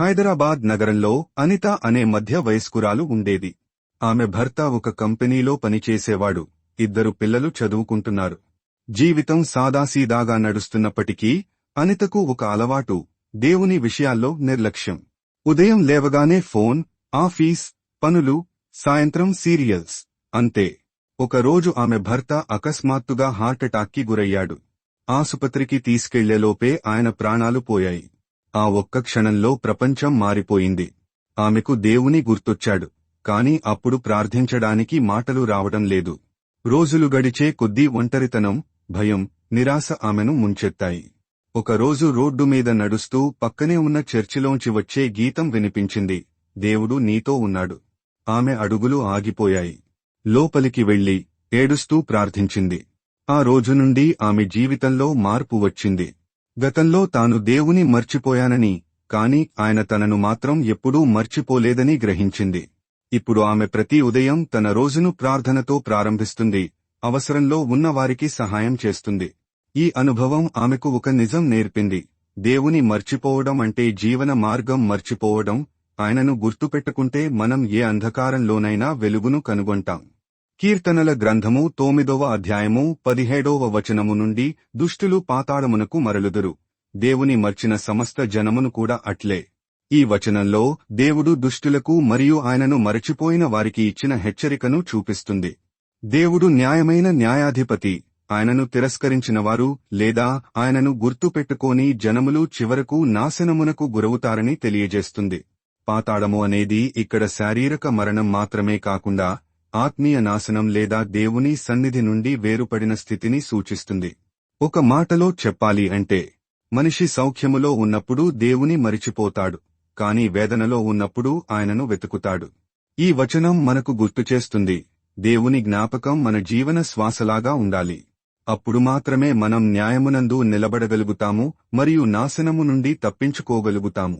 హైదరాబాద్ నగరంలో అనిత అనే మధ్య వయస్కురాలు ఉండేది. ఆమె భర్త ఒక కంపెనీలో పనిచేసేవాడు. ఇద్దరు పిల్లలు చదువుకుంటున్నారు. జీవితం సాదాసీదాగా నడుస్తున్నప్పటికీ అనితకు ఒక అలవాటు దేవుని విషయాల్లో నిర్లక్ష్యం. ఉదయం లేవగానే ఫోన్ ఆఫీస్ పనులు సాయంత్రం సీరియల్స్ అంతే. ఒకరోజు ఆమె భర్త అకస్మాత్తుగా హార్ట్అటాక్కి గురయ్యాడు. ఆసుపత్రికి తీసుకెళ్ళేలోపే ఆయన ప్రాణాలు పోయాయి. ఆ ఒక్క క్షణంలో ప్రపంచం మారిపోయింది. ఆమెకు దేవుని గుర్తొచ్చాడు. కాని అప్పుడు ప్రార్థించడానికి మాటలు రావడం లేదు. రోజులు గడిచే కొద్దీ ఒంటరితనం భయం నిరాశ ఆమెను ముంచెత్తాయి. ఒకరోజు రోడ్డు మీద నడుస్తూ పక్కనే ఉన్న చర్చిలోంచి వచ్చే గీతం వినిపించింది. దేవుడు నీతో ఉన్నాడు. ఆమె అడుగులు ఆగిపోయాయి. లోపలికి వెళ్ళి ఏడుస్తూ ప్రార్థించింది. ఆ రోజు నుండి ఆమె జీవితంలో మార్పు వచ్చింది. గతంలో తాను దేవుని మర్చిపోయానని కాని ఆయన తనను మాత్రం ఎప్పుడూ మర్చిపోలేదని గ్రహించింది. ఇప్పుడు ఆమె ప్రతి ఉదయం తన రోజును ప్రార్థనతో ప్రారంభిస్తుంది అవసరంలో ఉన్నవారికి సహాయం చేస్తుంది. ఈ అనుభవం ఆమెకు ఒక నిజం నేర్పింది. దేవుని మర్చిపోవడం అంటే జీవన మార్గం మర్చిపోవడం ఆయనను గుర్తుపెట్టుకుంటే మనం ఏ అంధకారంలోనైనా వెలుగును కనుగొంటాం. కీర్తనల గ్రంథము తొమ్మిదవ అధ్యాయము పదిహేడవ వచనము నుండి దుష్టులు పాతాళమునకు మరలుదురు. దేవుని మర్చిన సమస్త జనమును కూడా అట్లే. ఈ వచనంలో దేవుడు దుష్టులకు మరియు ఆయనను మరచిపోయిన వారికి ఇచ్చిన హెచ్చరికను చూపిస్తుంది. దేవుడు న్యాయమైన న్యాయాధిపతి. ఆయనను తిరస్కరించినవారు లేదా ఆయనను గుర్తుపెట్టుకోని జనములు చివరకు నాశనమునకు గురవుతారని తెలియజేస్తుంది. పాతాళము అనేది ఇక్కడ శారీరక మరణం మాత్రమే కాకుండా ఆత్మీయ నాశనం లేదా దేవుని సన్నిధి నుండి వేరుపడిన స్థితిని సూచిస్తుంది. ఒక మాటలో చెప్పాలి అంటే మనిషి సౌఖ్యములో ఉన్నప్పుడు దేవుని మరిచిపోతాడు కాని వేదనలో ఉన్నప్పుడు ఆయనను వెతుకుతాడు. ఈ వచనం మనకు గుర్తుచేస్తుంది దేవుని జ్ఞాపకం మన జీవన శ్వాసలాగా ఉండాలి. అప్పుడు మాత్రమే మనం న్యాయమునందు నిలబడగలుగుతాము మరియు నాశనము నుండి తప్పించుకోగలుగుతాము.